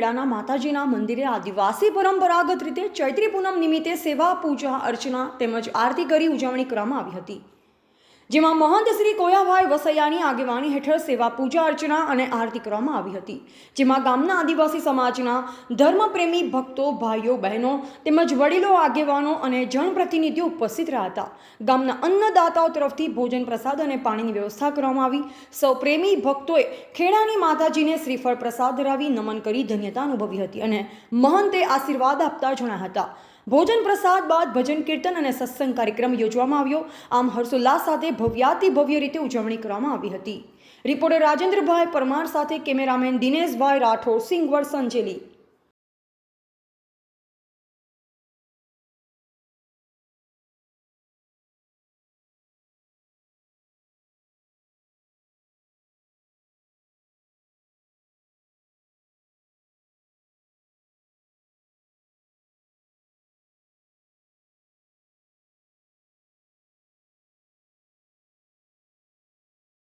ખેડાના માતાજીના મંદિરે આદિવાસી પરંપરાગત રીતે ચૈત્રી પૂનમ નિમિત્તે સેવા, પૂજા, અર્ચના તેમજ આરતી કરી ઉજવણી કરવામાં આવી હતી. જેમાં મહંત શ્રી કોયાભાઈ વસૈયાની આગેવાની હેઠળ સેવા પૂજા અર્ચના અને આરતી કરવામાં આવી હતી. જેમાં ગામના આદિવાસી સમાજના ધર્મપ્રેમી ભક્તો, ભાઈઓ, બહેનો તેમજ વડીલો, આગેવાનો અને જનપ્રતિનિધિઓ ઉપસ્થિત રહ્યા હતા. ગામના અન્નદાતાઓ તરફથી ભોજન પ્રસાદ અને પાણીની વ્યવસ્થા કરવામાં આવી. સૌ પ્રેમી ભક્તોએ ખેડાની માતાજીને શ્રીફળ પ્રસાદ ધરાવી નમન કરી ધન્યતા અનુભવી હતી અને મહંતે આશીર્વાદ આપતા જણાયા હતા. ભોજન પ્રસાદ બાદ ભજન કીર્તન અને સત્સંગ કાર્યક્રમ યોજવામાં આવ્યો. આમ હર્ષોલ્લાસ સાથે ભવ્યાતિ ભવ્ય રીતે ઉજવણી કરવામાં આવી હતી. રિપોર્ટર રાજેન્દ્રભાઈ પરમાર સાથે કેમેરામેન દિનેશભાઈ રાઠોડ સિંગવર સંજેલી.